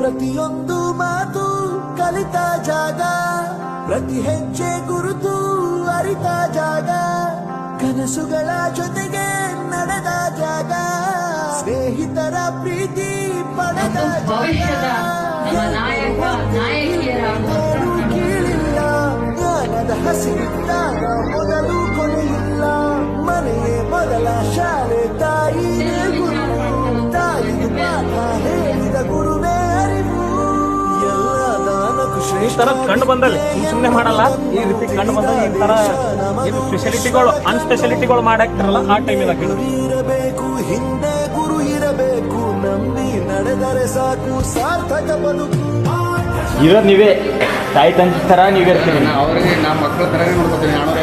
ಪ್ರತಿಯೊಂದು ಮಾತು ಕಲಿತ ಜಾಗ ಪ್ರತಿ ಹೆಜ್ಜೆ ಗುರುತು ಅರಿತ ಜಾಗ ಕನಸುಗಳ ಜೊತೆಗೆ ನಡೆದ ಜಾಗ ಸ್ನೇಹಿತರ ಪ್ರೀತಿ ಪಡೆದ ಕೀಳಿಲ್ಲ ಜ್ಞಾನದ ಹಸಿವಿದ್ದಾಗ ಮೊದಲು ಕೊನೆಯಿಲ್ಲ ಮನೆಯೇ ಮೊದಲ ಶಾಲೆ ತಾಯಿಯೇ ಈ ತರ ಕಂಡು ಬಂದಲ್ಲಿ ಸುಮ್ ಸುಮ್ನೆ ಮಾಡಲ್ಲ. ಈ ರೀತಿ ಕಂಡು ಬಂದ ಈ ತರ ಇದು ಸ್ಪೆಷಾಲಿಟಿಗಳು ಅನ್ಸ್ಪೆಷಾಲಿಟಿಗಳು ಮಾಡಾಕ್ತಿರಲ್ಲ ಆ ಗುರು ಇರಬೇಕು ಹಿಂದೆ ಗುರು ಇರಬೇಕು ನಂಬಿ ನಡೆದರೆ ಸಾಕು ಸಾರ್ಥಕ ಬದುಕು. ಇರೋದು ನೀವೇ. ತಾಯಿ ತಂದೆ ತರ ನೀವಿರ್ತೀರಿ. ನಾ ಅವ್ರಿಗೆ ನಮ್ಮ ಮಕ್ಕಳ ಥರನೇ ನೋಡ್ಕೊತೀನಿ. ನಾನೂರ